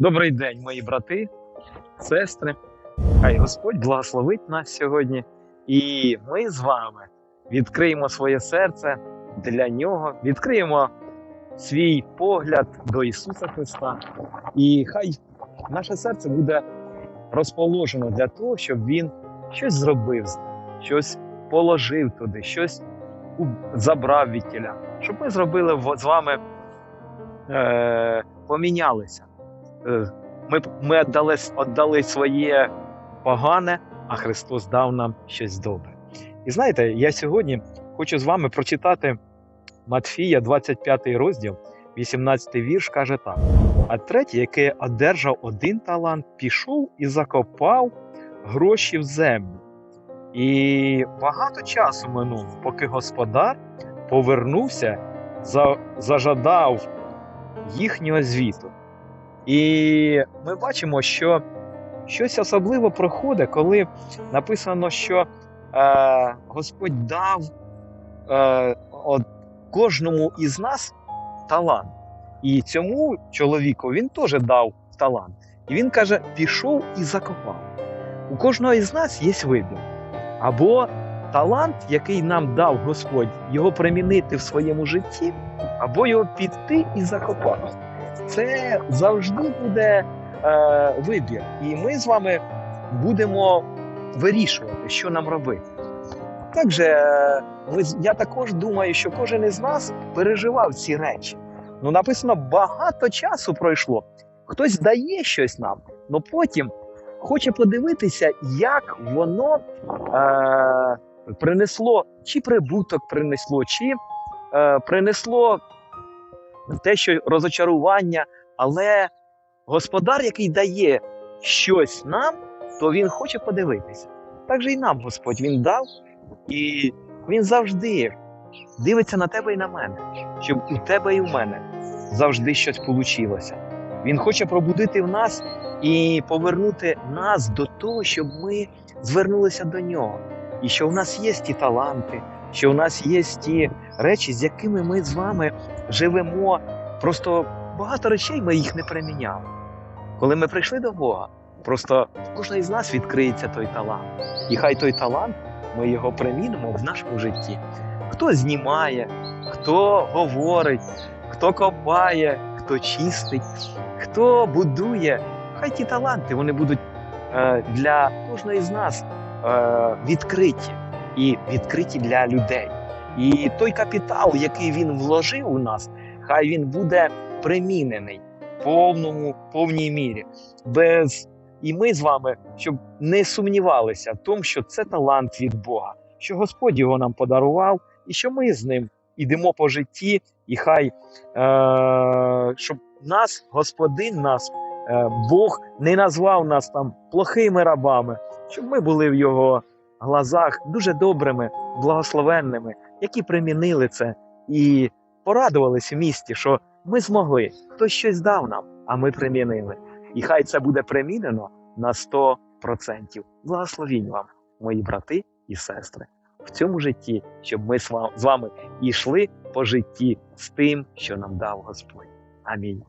Добрий день, мої брати, сестри. Хай Господь благословить нас сьогодні. І ми з вами відкриємо своє серце для нього, відкриємо свій погляд до Ісуса Христа. І хай наше серце буде розположено для того, щоб Він щось зробив, щось положив туди, щось забрав від тіля. Щоб ми зробили з вами, е, помінялися. Е, Ми, ми віддали, віддали своє погане, а Христос дав нам щось добре. І знаєте, я сьогодні хочу з вами прочитати Матфія, 25 розділ, 18 вірш, каже так: а третій, який одержав один талант, пішов і закопав гроші в землю. І багато часу минуло, поки господар повернувся, за, зажадав їхнього звіту. І ми бачимо, що щось особливо проходить, коли написано, що е, Господь дав е, от, кожному із нас талант. І цьому чоловіку він теж дав талант. І він каже: пішов і закопав. У кожного із нас є вибір. Або талант, який нам дав Господь, його примінити в своєму житті, або його піти і закопати це завжди буде е, вибір. І ми з вами будемо вирішувати, що нам робити. Також е, ми, я також думаю, що кожен із нас переживав ці речі. Ну, написано, багато часу пройшло. Хтось дає щось нам, але потім хоче подивитися, як воно е, принесло, чи прибуток принесло, чи е, принесло те, що розочарування, але господар, який дає щось нам, то він хоче подивитися. Так же і нам Господь він дав, і він завжди дивиться на тебе і на мене, щоб у тебе і в мене завжди щось вийшло. Він хоче пробудити в нас і повернути нас до того, щоб ми звернулися до нього. І що в нас є ті таланти, що в нас є ті речі, з якими ми з вами живемо. Просто багато речей ми їх не приміняли. Коли ми прийшли до Бога, просто в кожного з нас відкриється той талант. І хай той талант ми його примінимо в нашому житті. Хто знімає, хто говорить, хто копає, хто чистить, хто будує. Хай ті таланти вони будуть е, для кожного з нас е, відкриті і відкриті для людей. І той капітал, який він вложив у нас, хай він буде примінений в повному, повній мірі. Без... І ми з вами, щоб не сумнівалися в тому, що це талант від Бога, що Господь його нам подарував, і що ми з ним ідемо по житті, і хай е- щоб нас, Господин, нас, е- Бог не назвав нас там плохими рабами, щоб ми були в його глазах дуже добрими, благословенними, які примінили це і порадувались в місті, що ми змогли, хтось щось дав нам, а ми примінили. І хай це буде примінено на 100%. Благословінь вам, мої брати і сестри, в цьому житті, щоб ми з вами йшли по житті з тим, що нам дав Господь. Амінь.